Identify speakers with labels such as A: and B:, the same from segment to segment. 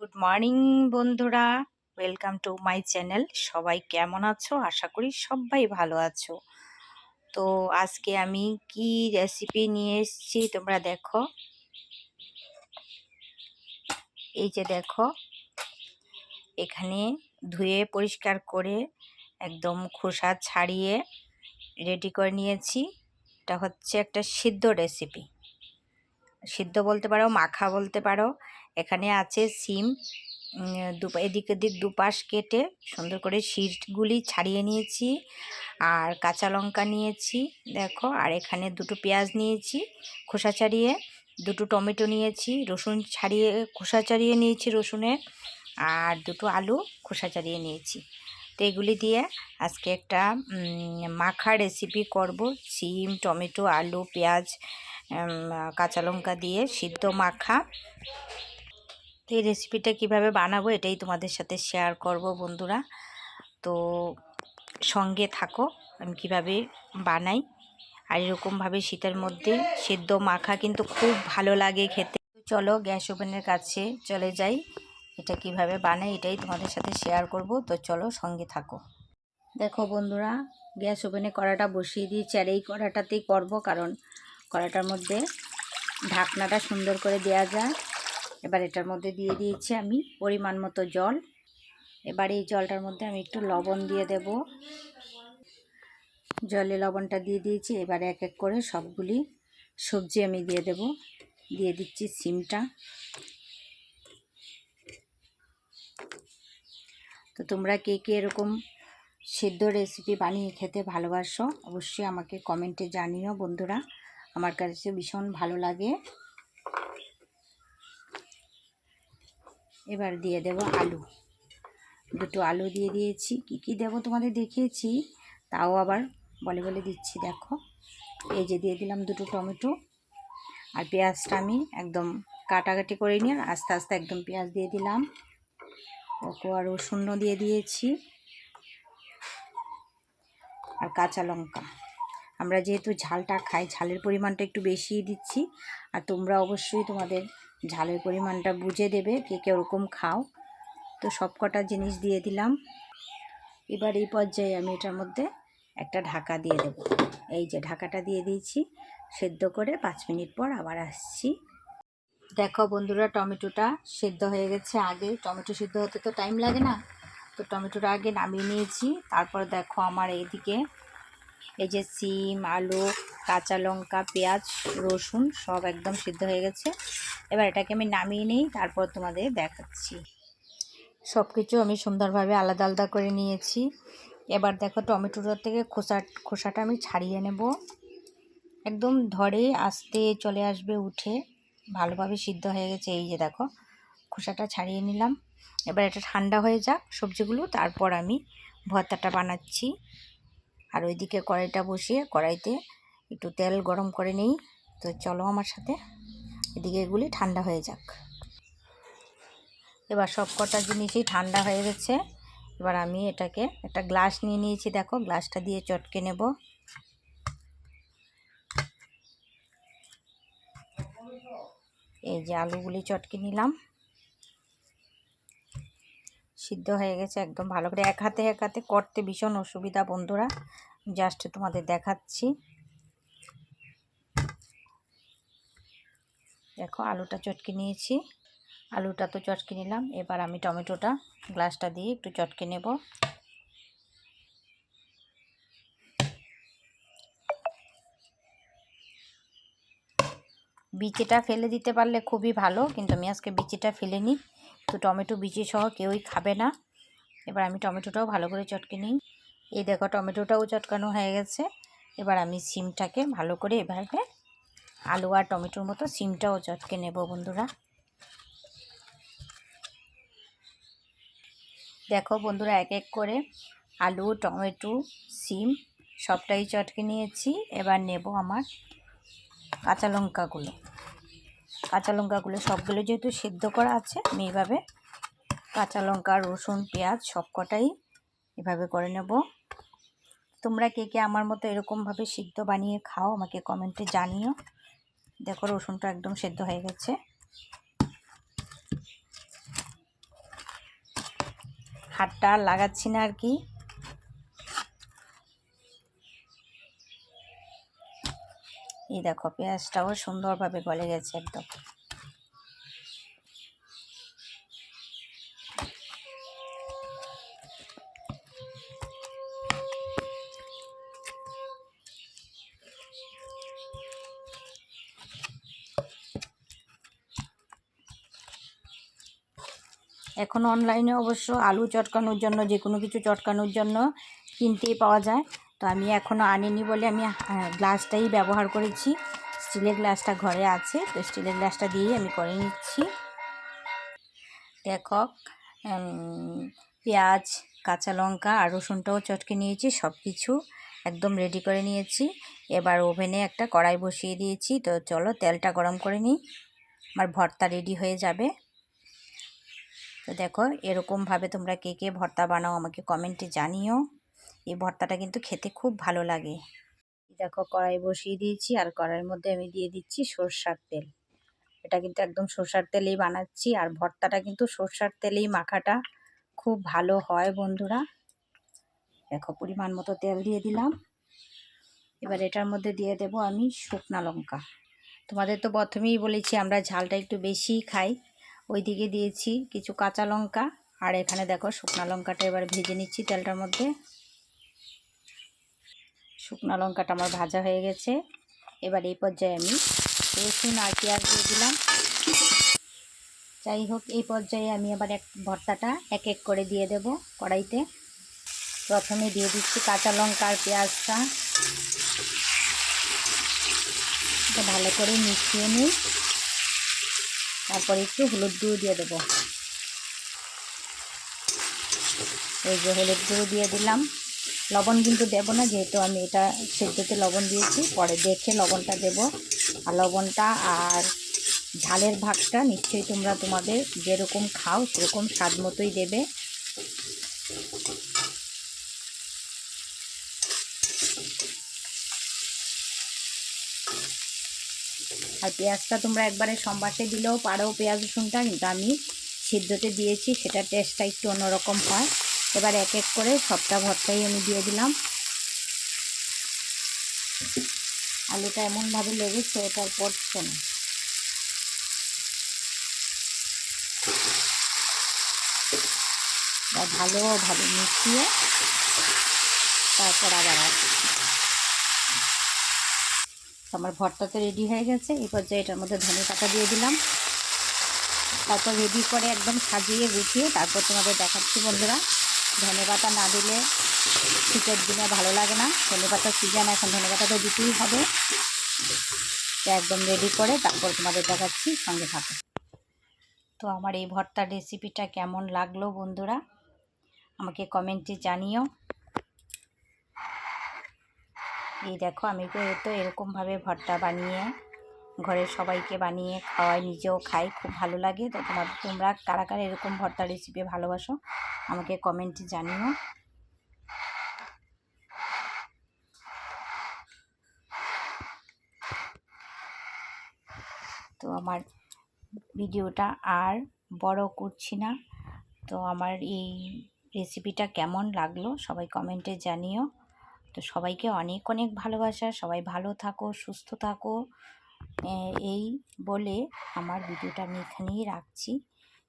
A: Good morning বন্ধুরা। Welcome to my channel সবাই কেমন আছো? আশা করি সবাই ভালো আছো। তো আজকে আমি কি রেসিপি নিয়ে এসেছি তোমরা দেখো। এই যে দেখো, এখানে ধুয়ে পরিষ্কার করে একদম খোসা ছাড়িয়ে রেডি করে নিয়েছি। এটা হচ্ছে একটা সিদ্ধ রেসিপি সিদ্ধ বলতে পারো, মাখা বলতে পারো, এখানে আছে সিম। এদিক এদিক দুপাশ কেটে সুন্দর করে শীতগুলি ছাড়িয়ে নিয়েছি আর কাঁচা লঙ্কা নিয়েছি, দেখো। আর এখানে দুটো পেঁয়াজ নিয়েছি খোসা ছাড়িয়ে, দুটো টমেটো নিয়েছি, রসুন ছাড়িয়ে, খোসা ছাড়িয়ে নিয়েছি রসুনের আর দুটো আলু খোসা ছাড়িয়ে নিয়েছি। তো এগুলি দিয়ে আজকে একটা মাখা রেসিপি করব। সিম, টমেটো, আলু, পেঁয়াজ কাঁচা লঙ্কা দিয়ে সিদ্ধ মাখা। তো এই রেসিপিটা কীভাবে বানাবো এটাই তোমাদের সাথে শেয়ার করব বন্ধুরা। তো সঙ্গে থাকো, আমি কীভাবে বানাই। আর এরকমভাবে শীতের মধ্যে সিদ্ধ মাখা কিন্তু খুব ভালো লাগে খেতে। চলো, গ্যাস ওভেনের কাছে চলে যাই। এটা কীভাবে বানাই এটাই তোমাদের সাথে শেয়ার করব। তো চলো, সঙ্গে থাকো। দেখো বন্ধুরা, গ্যাস ওভেনে কড়াটা বসিয়ে দিয়েছি। আর এই কড়াটাতেই করব কারণ কড়াটার মধ্যে ঢাকনাটা সুন্দর করে দেওয়া যায় এবার এটার মধ্যে দিয়ে দিয়েছি আমি পরিমাণ মতো জল। এবার এই জলটার মধ্যে আমি একটু লবণ দিয়ে দেব। জলে লবণটা দিয়ে দিয়েছি, এবার এক এক করে সবগুলি সবজি আমি দিয়ে দেব। দিয়ে দিচ্ছি সিমটা। তো তোমরা কে কে এরকম সিদ্ধ রেসিপি বানিয়ে খেতে ভালোবাসো, অবশ্যই আমাকে কমেন্টে জানিও বন্ধুরা। আমার কাছে ভীষণ ভালো লাগে। এবার দিয়ে দেব আলু। দুটো আলু দিয়ে দিয়েছি। কি কি দেব তোমাদের দেখিয়েছি, তাও আবার বলে বলে দিচ্ছি, দেখো। এই যে দিয়ে দিলাম দুটো টমেটো আর পেঁয়াজটা আমি একদম কাটাকাটি করে নিয়ে আস্তে আস্তে একদম পেঁয়াজ দিয়ে দিলাম। আর রসুন দিয়ে দিয়েছি। আর কাঁচা লঙ্কা। আমরা যেহেতু ঝালটা খাই, ঝালের পরিমাণটা একটু বেশিই দিচ্ছি। আর তোমরা অবশ্যই তোমাদের ঝালের পরিমাণটা বুঝে দেবে, কে কে ওরকম খাও। তো সব কটা জিনিস দিয়ে দিলাম। এবার এই পর্যায়ে আমি এটার মধ্যে একটা ঢাকা দিয়ে দেব। এই যে ঢাকাটা দিয়ে দিয়েছি, সেদ্ধ করে পাঁচ মিনিট পর আবার আসছি। দেখো বন্ধুরা, টমেটোটা সেদ্ধ হয়ে গেছে আগে। টমেটো সেদ্ধ হতে তো টাইম লাগে না। তো টমেটোটা আগে নামিয়ে নিয়েছি। তারপর দেখো আমার এইদিকে এই যে সিম, আলু, কাঁচা লঙ্কা, পেঁয়াজ, রসুন সব একদম সিদ্ধ হয়ে গেছে। এবার এটাকে আমি নামিয়ে নিই, তারপর তোমাদের দেখাচ্ছি। সব কিছু আমি সুন্দরভাবে আলাদা আলাদা করে নিয়েছি। এবার দেখো টমেটোটার থেকে খোসা, খোসাটা আমি ছাড়িয়ে নেব। একদম ধরে আসতে চলে আসবে, উঠে ভালোভাবে সিদ্ধ হয়ে গেছে। এই যে দেখো, খোসাটা ছাড়িয়ে নিলাম। এবার এটা ঠান্ডা হয়ে যাক সবজিগুলো, তারপর আমি ভর্তাটা বানাচ্ছি। আর ওইদিকে কড়াইটা বসিয়ে কড়াইতে একটু তেল গরম করে নিই। তো চলো আমার সাথে এদিকে এগুলি ঠান্ডা হয়ে যাক। এবার সব কটা জিনিসই ঠান্ডা হয়ে গেছে। এবার আমি এটাকে একটা গ্লাস নিয়ে নিয়েছি, দেখো গ্লাসটা দিয়ে চটকে নেব। এই যে আলুগুলি চটকে নিলাম। সিদ্ধ হয়ে গেছে একদম ভালো করে। এক হাতে এক হাতে করতে ভীষণ অসুবিধা বন্ধুরা। জাস্ট তোমাদের দেখাচ্ছি। দেখো আলুটা চটকে নিয়েছি। আলুটা তো চটকে নিলাম। এবার আমি টমেটোটা গ্লাসটা দিয়ে একটু চটকে নেব। বিচিটা ফেলে দিতে পারলে খুবই ভালো, কিন্তু আমি আজকে বিচিটা ফেলে নিই তো টমেটো বিচি সহ কেউই খাবে না। এবার আমি টমেটোটাও ভালো করে চটকে নিই। এই দেখো টমেটোটাও চটকানো হয়ে গেছে। এবার আমি সিমটাকে ভালো করে এভাবে আলু আর টমেটোর মতো সিমটাও চটকে নেব বন্ধুরা। দেখো বন্ধুরা, এক এক করে আলু, টমেটো, সিম সবটাই চটকে নিয়েছি। এবার নেব আমার কাঁচা লঙ্কাগুলো। কাঁচা লঙ্কাগুলো সবগুলো যেহেতু সিদ্ধ করা আছে, আমি এইভাবে কাঁচা লঙ্কা, রসুন, পেঁয়াজ সব কটাই এভাবে করে নেব। তোমরা কে কে আমার মতো এরকমভাবে সিদ্ধ বানিয়ে খাও আমাকে কমেন্টে জানিও। দেখো রসুনটা একদম সেদ্ধ হয়ে গেছে। হাতটা লাগাচ্ছি না আর কি। এই দেখো, পেঁয়াজটাও সুন্দরভাবে গলে গেছে একদম। এখন অনলাইনে অবশ্য আলু চটকানোর জন্য যে কোনো কিছু চটকানোর জন্য কিনতেই পাওয়া যায়। তো আমি এখনও আনিনি বলে আমি গ্লাসটাই ব্যবহার করেছি। স্টিলের গ্লাসটা ঘরে আছে, তো স্টিলের গ্লাসটা দিয়েই আমি করে নিচ্ছি। দেখো পেঁয়াজ, কাঁচা লঙ্কা আর রসুনটাও চটকে নিয়েছি সব কিছু একদম রেডি করে নিয়েছি। এবার ওভেনে একটা কড়াই বসিয়ে দিয়েছি, তো চলো তেলটা গরম করে নিই। আমার ভর্তা রেডি হয়ে যাবে। তো দেখো, এরকমভাবে তোমরা কে কে ভর্তা বানাও আমাকে কমেন্টে জানিও। এই ভর্তাটা কিন্তু খেতে খুব ভালো লাগে। দেখো কড়াই বসিয়ে দিয়েছি আর কড়াইয়ের মধ্যে আমি দিয়ে দিচ্ছি সর্ষার তেল। এটা কিন্তু একদম সর্ষার তেলেই বানাচ্ছি আর ভর্তাটা কিন্তু সর্ষার তেলেই মাখাটা খুব ভালো হয় বন্ধুরা। দেখো, পরিমাণ মতো তেল দিয়ে দিলাম। এবার এটার মধ্যে দিয়ে দেব আমি শুকনা লঙ্কা। তোমাদের তো প্রথমেই বলেছি আমরা ঝালটা একটু বেশিই খাই। ওই দিকে দিয়েছি কিছু কাঁচা লঙ্কা। আর এখানে দেখো, শুকনা লঙ্কাটা এবার ভেজে নিচ্ছি তেলটার মধ্যে। শুকনো লঙ্কাটা আমার ভাজা হয়ে গেছে। এবার এই পর্যায়ে আমি রসুন আর পেঁয়াজ দিয়ে দিলাম। যাই হোক, এই পর্যায়ে আমি আবার এক ভর্তাটা এক এক করে দিয়ে দেব কড়াইতে। প্রথমে দিয়ে দিচ্ছি কাঁচা লঙ্কা আর পেঁয়াজটা। ভালো করে মিশিয়ে নিই। তারপরে একটু হলুদ গুঁড়ো দিয়ে দেবো। এই যে হলুদ গুঁড়ো দিয়ে দিলাম। লবণ কিন্তু দেব না, যেহেতু আমি এটা সেদ্ধতে লবণ দিয়েছি। পরে দেখে লবণটা দেব। আর লবণটা আর ঝালের ভাগটা নিশ্চয়ই তোমরা তোমাদের যেরকম খাও, সেরকম স্বাদ মতোই দেবে। আর পেঁয়াজটা তোমরা একবারে সম্বাসে দিলেও পারো, পেঁয়াজ রসুনটা। কিন্তু আমি সিদ্ধতে দিয়েছি, সেটা টেস্টটা একটু অন্যরকম হয়। এবার এক এক করে সবটা ভর্তাই আমি দিয়ে দিলাম। আলুটা এমনভাবে লেগেছে ওটার পড়ছে না ভালোভাবে মিশিয়ে তারপর আবার আমার ভর্তা তো রেডি হয়ে গেছে, এই পর্যায়ে এটার মধ্যে ধনে পাতা দিয়ে দিলাম। তারপর রেডি করে একদম সাজিয়ে গুছিয়ে তারপর তোমাদের দেখাচ্ছি বন্ধুরা। ধনে পাতা না দিলে শীতের দিনে ভালো লাগে না। ধনে পাতা সিজন এখন ধনে পাতা তো দিতেই হবে। একদম রেডি করে তারপর তোমাদের দেখাচ্ছি সঙ্গে থাকো। তো আমার এই ভর্তার রেসিপিটা কেমন লাগল বন্ধুরা? আমাকে কমেন্টে জানিও। এই দেখো, আমি তো এরকমভাবে ভর্তা বানিয়ে ঘরের সবাইকে বানিয়ে খাওয়াই নিজেও খাই, খুব ভালো লাগে। তো তোমার, তোমরা কারা কারা এরকম ভর্তা রেসিপি ভালোবাসো, আমাকে কমেন্টে জানিও। তো আমার ভিডিওটা আর বড় করছি না। তো আমার এই রেসিপিটা কেমন লাগল সবাই কমেন্টে জানিও। তো সবাইকে অনেক অনেক ভালোবাসা, সবাই ভালো থাকো, সুস্থ থাকো। এই বলে আমার ভিডিওটা আমি এখানেই রাখছি।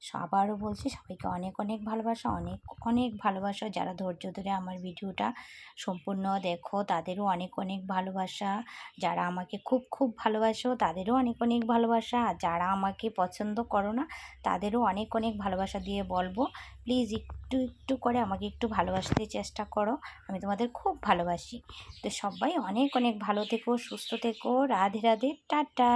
A: আবারও বলছি সবাইকে অনেক অনেক ভালোবাসা, অনেক অনেক ভালোবাসা। যারা ধৈর্য ধরে আমার ভিডিওটা সম্পূর্ণ দেখো, তাদেরও অনেক অনেক ভালোবাসা। যারা আমাকে খুব খুব ভালোবাসো, তাদেরও অনেক অনেক ভালোবাসা। আর যারা আমাকে পছন্দ করো না, তাদেরও অনেক অনেক ভালোবাসা দিয়ে বলব। প্লিজ একটু একটু করে আমাকে একটু ভালোবাসতে চেষ্টা করো। আমি তোমাদের খুব ভালোবাসি। তো সবাই অনেক অনেক ভালো থেকো, সুস্থ থেকো। রাধে রাধে, টাটা।